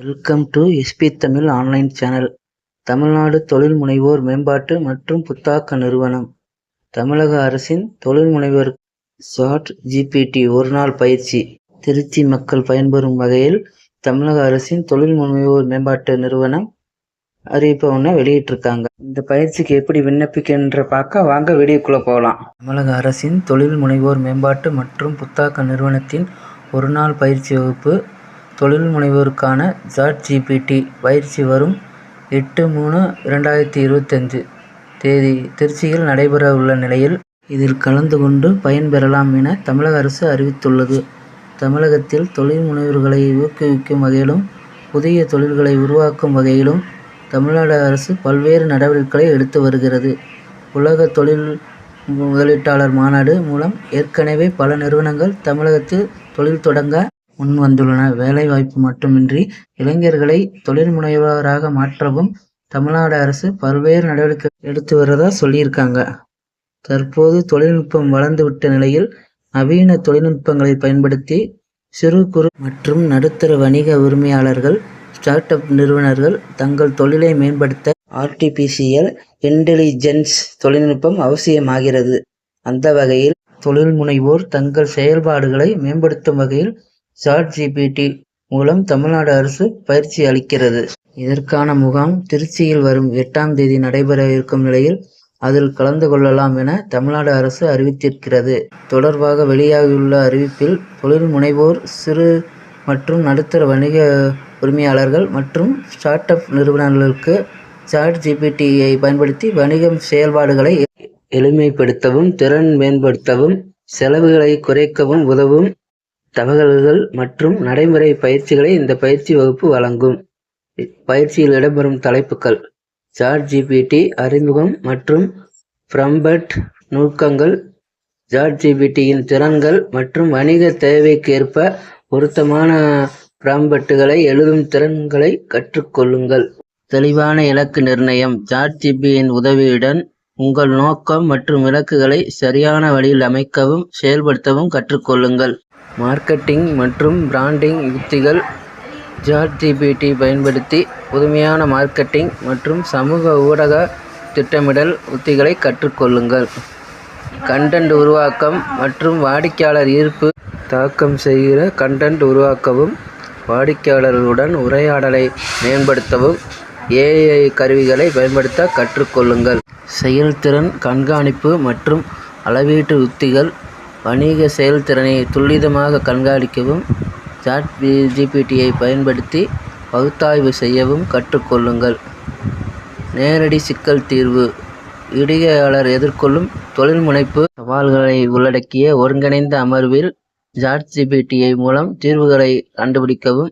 Welcome to SP Tamil online channel Tamil Nadu தொழில் முனைவோர் மேம்பாட்டு மற்றும் புத்தாக்க நிறுவனம். தமிழக அரசின் தொழில் முனைவோர் சாட் ஜிபிடி ஒரு நாள் பயிற்சி. திருச்சி மக்கள் பயன்பெறும் வகையில் தமிழக அரசின் தொழில் முனைவோர் மேம்பாட்டு நிறுவனம் அறிவிப்பை ஒன்று வெளியிட்டிருக்காங்க. இந்த பயிற்சிக்கு எப்படி விண்ணப்பிக்கின்ற பார்க்க வாங்க வீடியோக்குள்ளே போகலாம். தமிழக அரசின் தொழில் முனைவோர் மேம்பாட்டு மற்றும் புத்தாக்க நிறுவனத்தின் ஒரு நாள் பயிற்சி வகுப்பு தொழில் முனைவோருக்கான சாட் ஜிபிடி பயிற்சி வரும் எட்டு மூணு இரண்டாயிரத்தி இருபத்தஞ்சு தேதி திருச்சியில் நடைபெற உள்ள நிலையில் இதில் கலந்து கொண்டு பயன்பெறலாம் என தமிழக அரசு அறிவித்துள்ளது. தமிழகத்தில் தொழில் முனைவர்களை ஊக்குவிக்கும் வகையிலும் புதிய தொழில்களை உருவாக்கும் வகையிலும் தமிழ்நாடு அரசு பல்வேறு நடவடிக்கைகளை எடுத்து வருகிறது. உலக தொழில் முதலீட்டாளர் மாநாடு மூலம் ஏற்கனவே பல நிறுவனங்கள் தமிழகத்தில் தொழில் தொடங்க முன் வந்துள்ளன. வேலைவாய்ப்பு மட்டுமின்றி இளைஞர்களை தொழில் முனைவராக மாற்றவும் தமிழ்நாடு அரசு பல்வேறு நடவடிக்கை எடுத்து வரதா சொல்லியிருக்காங்க. தற்போது தொழில்நுட்பம் வளர்ந்துவிட்ட நிலையில் நவீன தொழில்நுட்பங்களை பயன்படுத்தி சிறு குறு மற்றும் நடுத்தர வணிக உரிமையாளர்கள் ஸ்டார்ட் அப் நிறுவனர்கள் தங்கள் தொழிலை மேம்படுத்த ஆர்டிபிசிஎல் இன்டெலிஜென்ஸ் தொழில்நுட்பம் அவசியமாகிறது. அந்த வகையில் தொழில் முனைவோர் தங்கள் செயல்பாடுகளை மேம்படுத்தும் வகையில் சாட் ஜிபிடி மூலம் தமிழ்நாடு அரசு பயிற்சி அளிக்கிறது. இதற்கான முகாம் திருச்சியில் வரும் எட்டாம் தேதி நடைபெற இருக்கும் நிலையில் அதில் கலந்து கொள்ளலாம் என தமிழ்நாடு அரசு அறிவித்திருக்கிறது. தொடர்பாக வெளியாகியுள்ள அறிவிப்பில் தொழில் முனைவோர் சிறு மற்றும் நடுத்தர வணிக உரிமையாளர்கள் மற்றும் ஸ்டார்ட் அப் நிறுவனங்களுக்கு சாட் ஜிபிடியை பயன்படுத்தி வணிகம் செயல்பாடுகளை எளிமைப்படுத்தவும் திறன் மேம்படுத்தவும் செலவுகளை குறைக்கவும் உதவும் தகவல்கள் மற்றும் நடைமுறை பயிற்சிகளை இந்த பயிற்சி வகுப்பு வழங்கும். பயிற்சியில் இடம்பெறும் தலைப்புகள் சாட் ஜிபிடி அறிமுகம் மற்றும் ஃப்ரம்பட் நுணுக்கங்கள் சாட் ஜிபிடியின் திறன்கள் மற்றும் வணிக தேவைக்கேற்ப பொருத்தமான ப்ராம்பட்டுகளை எழுதும் திறன்களை கற்றுக்கொள்ளுங்கள். தெளிவான இலக்கு நிர்ணயம் சாட் ஜிபியின் உதவியுடன் உங்கள் நோக்கம் மற்றும் இலக்குகளை சரியான வழியில் அமைக்கவும் செயல்படுத்தவும் கற்றுக்கொள்ளுங்கள். மார்க்கெட்டிங் மற்றும் பிராண்டிங் யுக்திகள் சாட் ஜிபிடி பயன்படுத்தி புதுமையான மார்க்கெட்டிங் மற்றும் சமூக ஊடக திட்டமிடல் உத்திகளை கற்றுக்கொள்ளுங்கள். கண்டென்ட் உருவாக்கம் மற்றும் வாடிக்கையாளர் ஈர்ப்பு தாக்கம் செய்கிற கண்டென்ட் உருவாக்கவும் வாடிக்கையாளர்களுடன் உரையாடலை மேம்படுத்தவும் ஏஐ கருவிகளை பயன்படுத்த கற்றுக்கொள்ளுங்கள். செயல்திறன் கண்காணிப்பு மற்றும் அளவீட்டு உத்திகள் வணிக செயல்திறனை துல்லியமாக கண்காணிக்கவும் சாட் ஜிபிடியை பயன்படுத்தி பகுத்தாய்வு செய்யவும் கற்றுக்கொள்ளுங்கள். நேரடி சிக்கல் தீர்வு. இடுகையாளர் எதிர்கொள்ளும் தொழில் முனைப்பு சவால்களை உள்ளடக்கிய ஒருங்கிணைந்த அமர்வில் சாட் ஜிபிடியை மூலம் தீர்வுகளை கண்டுபிடிக்கவும்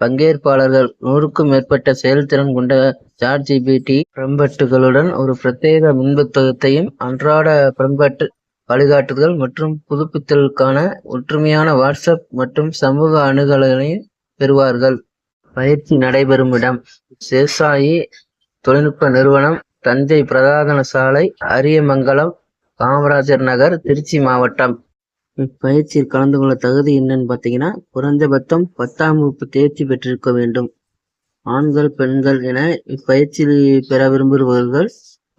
பங்கேற்பாளர்கள் நூறுக்கும் மேற்பட்ட செயல்திறன் கொண்ட சாட் ஜிபிடி பிரம்பட்டுகளுடன் ஒரு பிரத்யேக மின்புத்தகத்தையும் அன்றாட பிரம்பட்டு வழிகாட்டுதல் மற்றும் புதுப்பித்தலுக்கான ஒற்றுமையான வாட்ஸ்அப் மற்றும் சமூக அணுகலையும் பெறுவார்கள். பயிற்சி நடைபெறும் இடம். சேசாயி தொழில்நுட்ப நிறுவனம் தஞ்சை பிரதான சாலை அரியமங்கலம் காமராஜர் நகர் திருச்சி மாவட்டம். இப்பயிற்சியில் கலந்து கொள்ள தகுதி என்னன்னு பார்த்தீங்கன்னா குறைந்தபட்சம் பத்தாம் வகுப்பு தேர்ச்சி பெற்றிருக்க வேண்டும். ஆண்கள் பெண்கள் என இப்பயிற்சியில் பெற விரும்புபவர்கள்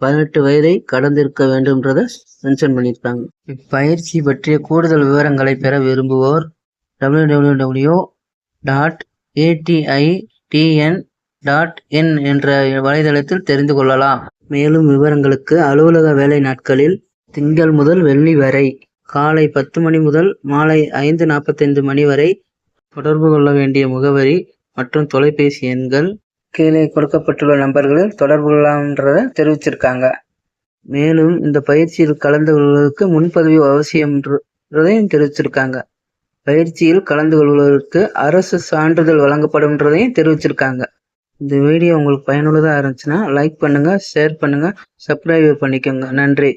பதினெட்டு வயதை கடந்திருக்க வேண்டும்ன்றத மென்ஷன் பண்ணியிருக்காங்க. இப்பயிற்சி பற்றிய கூடுதல் விவரங்களை பெற விரும்புவோர் W W W dot ADITN dot N என்ற வலைதளத்தில் தெரிந்து கொள்ளலாம். மேலும் விவரங்களுக்கு அலுவலக வேலை நாட்களில் திங்கள் முதல் வெள்ளி வரை காலை பத்து மணி முதல் மாலை ஐந்து நாற்பத்தைந்து மணி வரை தொடர்பு கொள்ள வேண்டிய முகவரி மற்றும் தொலைபேசி எண்கள் கீழே கொடுக்கப்பட்டுள்ள நம்பர்களில் தொடர்பு கொள்ளலாம்ன்றதை தெரிவிச்சிருக்காங்க. மேலும் இந்த பயிற்சியில் கலந்து கொள்வதற்கு முன்பதிவு அவசியம்ன்றதையும் தெரிவிச்சிருக்காங்க. பயிற்சியில் கலந்து கொள்வதற்கு அரசு சான்றிதழ் வழங்கப்படும்ன்றதையும் தெரிவிச்சிருக்காங்க. இந்த வீடியோ உங்களுக்கு பயனுள்ளதாக இருந்துச்சுன்னா லைக் பண்ணுங்கள் ஷேர் பண்ணுங்கள் சப்ஸ்கிரைப் பண்ணிக்கோங்க. நன்றி.